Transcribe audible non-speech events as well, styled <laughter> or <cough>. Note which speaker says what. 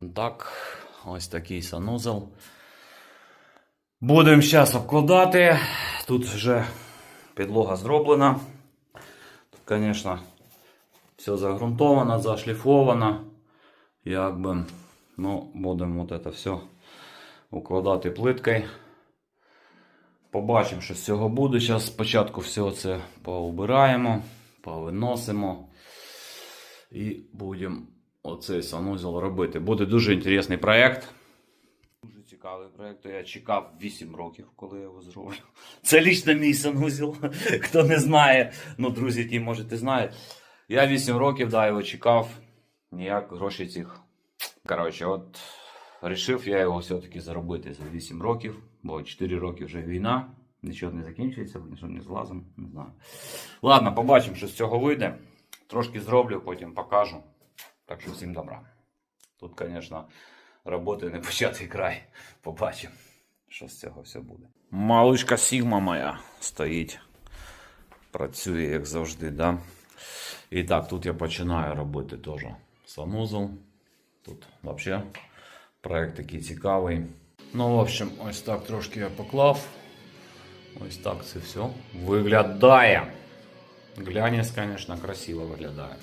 Speaker 1: Так, ось такий санузел. Будемо зараз обкладати. Тут вже підлога зроблена. Тут, звісно, все загрунтовано, зашліфовано. Якби, ну, будемо от це все укладати плиткою. Побачимо, що з цього буде. Зараз спочатку все це поубираємо, повиносимо і будемо оцей санузел робити. Буде дуже інтересний проєкт. Дуже цікавий проєкт. Я чекав 8 років, коли я його зроблю. <laughs> Це лічно мій санузел. <laughs> Хто не знає, ну, друзі, ті, можете знають. Я 8 років да, його чекав. Ніяк грошей цих. Коротше, от Рішив я його все-таки заробити за 8 років, бо 4 роки вже війна, нічого не закінчується, нічого не злазимо, не знаю. Ладно, побачимо, що з цього вийде. Трошки зроблю, потім покажу. Так що всім добра. Тут, звісно, роботи не початий край. Побачимо, що з цього все буде. Малишка Сігма моя стоїть. Працює, як завжди, да? І так, тут я починаю робити теж санузел. Тут взагалі проект такий цікавий. Ну, в общем, ось так трошки я поклав. Ось так це все виглядає. Глянець, звісно, красиво виглядає.